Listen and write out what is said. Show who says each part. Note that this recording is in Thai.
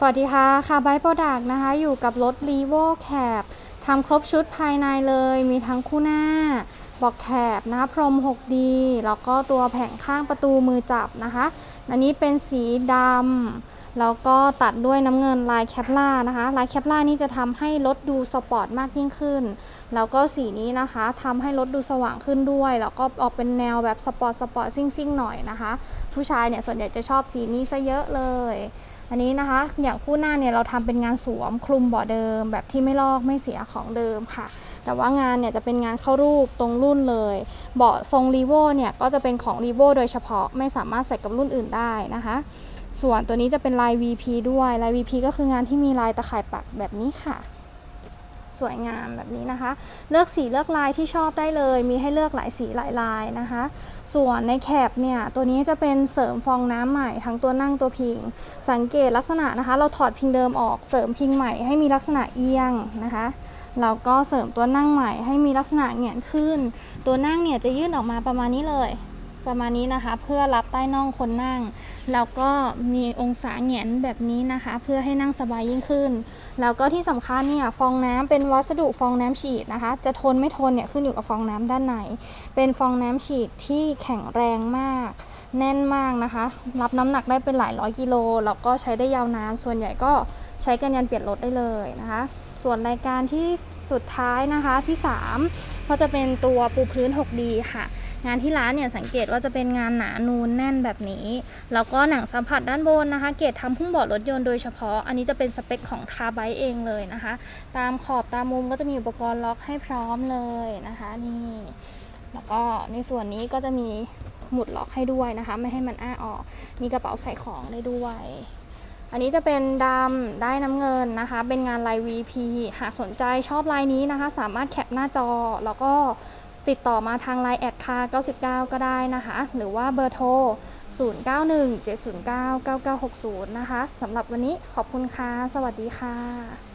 Speaker 1: สวัสดีค่ะค่ะไบโปรดักนะคะ อยู่กับรถ r e v o Cab ทำครบชุดภายในเลย มีทั้งคู่หน้า บอกแคบนะคะพรม 6D แล้วก็ตัวแผงข้างประตูมือจับนะคะ อันนี้เป็นสีดำ แล้วก็ตัดด้วยน้ำเงินลายแคปล่านะคะ ลายแคปล่านี่จะทำให้รถดูสปอร์ตมากยิ่งขึ้น แล้วก็สีนี้นะคะทำให้รถดูสว่างขึ้นด้วย แล้วก็ออกเป็นแนวแบบสปอร์ตสปอร์ตซิ่งๆหน่อยนะคะ ผู้ชายเนี่ยส่วนใหญ่จะชอบสีนี้ซะเยอะเลย อันนี้นะคะ อย่างคู่หน้าเนี่ยเราทำเป็นงานสวมคลุมเบาะเดิม แบบที่ไม่ลอกไม่เสียของเดิมค่ะ แต่ว่างานเนี่ยจะเป็นงานเข้ารูปตรงรุ่นเลย เบาะทรงรีโวเนี่ยก็จะเป็นของรีโวโดยเฉพาะไม่สามารถใส่กับรุ่นอื่นได้นะคะ ส่วนตัวนี้จะเป็นลาย VP ด้วยลาย VP ก็คืองานที่มีลายตะข่ายปักแบบนี้ค่ะ สวยงามแบบนี้นะคะ เลือกสีเลือกลายที่ชอบได้เลย มีให้เลือกหลายสีหลายลายนะคะ ส่วนในแคปเนี่ยตัวนี้จะเป็นเสริมฟองน้ำใหม่ทั้งตัวนั่งตัวพิง สังเกตลักษณะนะคะ เราถอดพิงเดิมออกเสริมพิงใหม่ให้มีลักษณะเอียงนะคะแล้วก็เสริมตัวนั่งใหม่ให้มีลักษณะเงียนขึ้น ตัวนั่งเนี่ยจะยื่นออกมาประมาณนี้เลย ประมาณนี้นะคะ เพื่อรับใต้น่องคนนั่ง แล้วก็มีองศาเหงนแบบนี้นะคะ เพื่อให้นั่งสบายยิ่งขึ้น แล้วก็ที่สำคัญเนี่ยฟองน้ำเป็นวัสดุฟองน้ำฉีดนะคะ จะทนไม่ทนเนี่ยขึ้นอยู่กับฟองน้ำด้านใน เป็นฟองน้ำฉีดที่แข็งแรงมาก แน่นมากนะคะ รับน้ำหนักได้เป็นหลายร้อยกิโลแล้วก็ใช้ได้ยาวนาน ส่วนใหญ่ก็ใช้กันยันเปลี่ยนรถได้เลยนะคะ ส่วนรายการที่สุดท้ายนะคะที่ 3 ก็จะเป็นตัวปูพื้น 6D ค่ะ งานที่ร้านเนี่ยสังเกตว่าจะเป็นงานหนานูนแน่นแบบนี้ แล้วก็หนังสัมผัสด้านบนนะคะ เกรดทำพุ่งเบาะรถยนต์โดยเฉพาะ อันนี้จะเป็นสเปคของคาร์ไบเองเลยนะคะ ตามขอบตามมุมก็จะมีอุปกรณ์ล็อกให้พร้อมเลยนะคะนี่แล้วก็ในส่วนนี้ก็จะมีหมุดล็อกให้ด้วยนะคะ ไม่ให้มันอ้าออก มีกระเป๋าใส่ของได้ด้วยอันนี้จะเป็นดำได้น้ำเงินนะคะ เป็นงานลาย VP หากสนใจชอบลายนี้นะคะ สามารถแคปหน้าจอแล้วก็ ติดต่อมาทางไลน์แอดคา99 ก็ได้นะคะ หรือว่าเบอร์โทร 0917099960 นะคะสำหรับวันนี้ขอบคุณค่ะ สวัสดีค่ะ